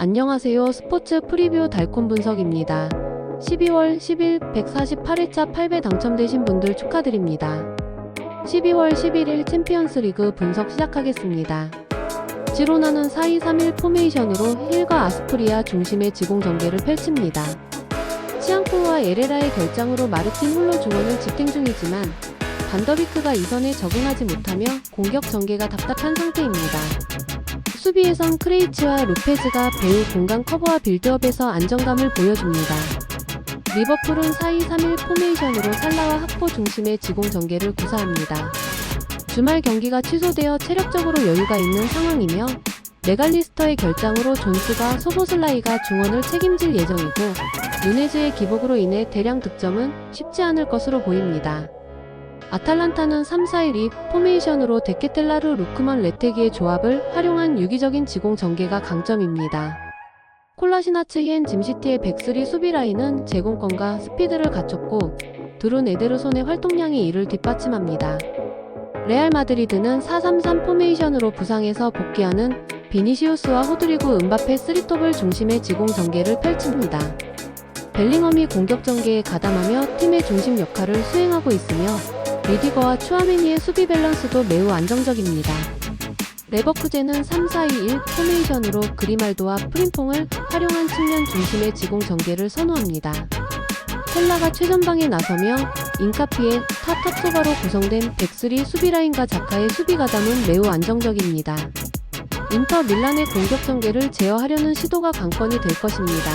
안녕하세요. 스포츠 프리뷰 달콤 분석입니다. 12월 10일 148회차 8배 당첨되신 분들 축하드립니다. 12월 11일 챔피언스 리그 분석 시작하겠습니다. 지로나는 4-2-3-1 포메이션으로 힐과 아스프리아 중심의 지공 전개를 펼칩니다. 치앙코와 에레라의 결장으로 마르틴 홀로 중원을 집행 중이지만 반더비크가 이선에 적응하지 못하며 공격 전개가 답답한 상태입니다. 수비에선 크레이츠와 로페즈가 배우 공간 커버와 빌드업에서 안정감을 보여줍니다. 리버풀은 4-2-3-1 포메이션으로 살라와 학포 중심의 지공 전개를 구사합니다. 주말 경기가 취소되어 체력적으로 여유가 있는 상황이며 메갈리스터의 결장으로 존스가 소보슬라이가 중원을 책임질 예정이고 누네즈의 기복으로 인해 대량 득점은 쉽지 않을 것으로 보입니다. 아탈란타는 3-4-1-2 포메이션으로 데케텔라르 루크먼 레테기의 조합을 활용한 유기적인 지공 전개가 강점입니다. 콜라시나츠 히엔 짐시티의 백스리 수비 라인은 제공권과 스피드를 갖췄고 드룬 에데르손의 활동량이 이를 뒷받침합니다. 레알 마드리드는 4-3-3 포메이션으로 부상에서 복귀하는 비니시우스와 호드리구 은바페 쓰리톱을 중심의 지공 전개를 펼칩니다. 벨링엄이 공격 전개에 가담하며 팀의 중심 역할을 수행하고 있으며 리디거와 추아메니의 수비 밸런스도 매우 안정적입니다. 레버쿠젠은 3-4-2-1 포메이션으로 그리말도와 프림퐁을 활용한 측면 중심의 지공 전개를 선호합니다. 텔라가 최전방에 나서며 인카피에 타탑소바로 구성된 백스리 수비라인과 자카의 수비 가담은 매우 안정적입니다. 인터 밀란의 공격 전개를 제어하려는 시도가 관건이 될 것입니다.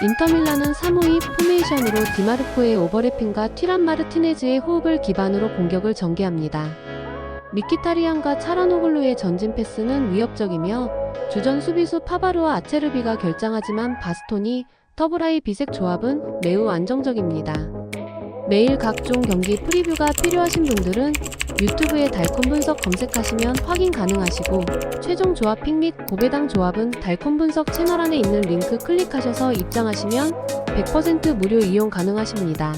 인터밀란은 352 포메이션으로 디마르코의 오버래핑과 티란 마르티네즈의 호흡을 기반으로 공격을 전개합니다. 미키타리안과 차라노글루의 전진 패스는 위협적이며 주전 수비수 파바르와 아체르비가 결장하지만 바스토니, 터브라이 비색 조합은 매우 안정적입니다. 매일 각종 경기 프리뷰가 필요하신 분들은 유튜브에 달콤 분석 검색하시면 확인 가능하시고 최종 조합 픽 및 고배당 조합은 달콤 분석 채널 안에 있는 링크 클릭하셔서 입장하시면 100% 무료 이용 가능하십니다.